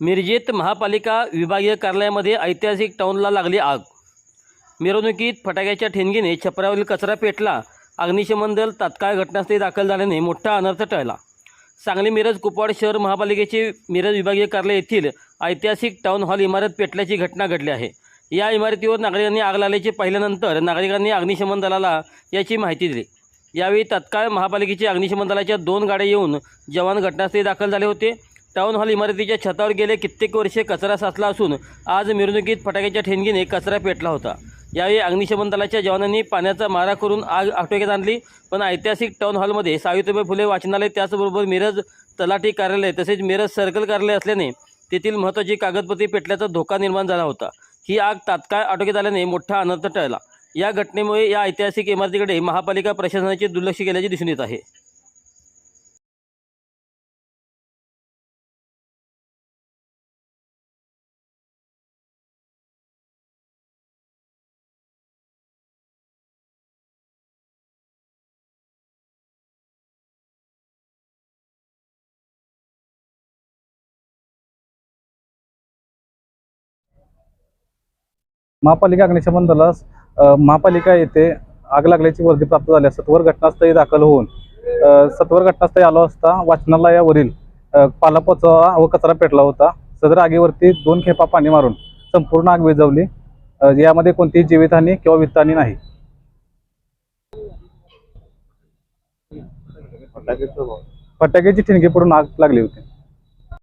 मिरजेत महापालिका विभागीय कार्यालयामध्ये ऐतिहासिक टाऊनला लागली आग. मिरवणुकीत फटाक्याच्या ठिणगीने छपरावरील कचरा पेटला. अग्निशमन दल तात्काळ घटनास्थळी दाखल झाल्याने मोठा अनर्थ टळला. सांगली मिरज कुपवाड शहर महापालिकेचे मिरज विभागीय कार्यालय येथील ऐतिहासिक टाऊन हॉल इमारत पेटल्याची घटना घडली आहे. या इमारतीवर नागरिकांनी आग लागल्याचे पाहिल्यानंतर नागरिकांनी अग्निशमन दलाला याची माहिती दिली. यावेळी तत्काळ महापालिकेच्या अग्निशमन दलाच्या दोन गाड्या येऊन जवान घटनास्थळी दाखल झाले होते. टाऊन हॉल इमारतीच्या छतावर गेले कित्येक वर्षे कचरा साचला असून आज मिरवणुकीत फटाक्याच्या ठिणगीने कचरा पेटला होता. यावेळी अग्निशमन दलाच्या जवानांनी पाण्याचा मारा करून आग आटोक्यात आणली. पण ऐतिहासिक टाऊन हॉलमध्ये सावित्रीबाई फुले वाचनालय त्याचबरोबर मिरज तलाठी कार्यालय तसेच मिरज सर्कल कार्यालय असल्याने तेथील महत्त्वाची कागदपत्रे पेटल्याचा धोका निर्माण झाला होता. ही आग तात्काळ आटोक्यात आल्याने मोठा अनर्थ टळला. या घटनेमुळे या ऐतिहासिक इमारतीकडे महापालिका प्रशासनाचे दुर्लक्ष केल्याचे दिसून येत आहे. महापालिका अग्निशमन दलास महापालिका येथे आग लागल्याची वर्दी प्राप्त झाली सत्वर घटनास्थळी दाखल होऊन सत्वर घटनास्थळी आलो असता वाचनालयावरील पालापोचा व कचरा पेटला होता. सदर आगीवरती दोन खेपा पाणी मारून संपूर्ण आग विझवली. यामध्ये कोणतीही जीवितहानी किंवा वित्तहानी नाही. फटाक्याची ठिणगी पडून आग लागली होती.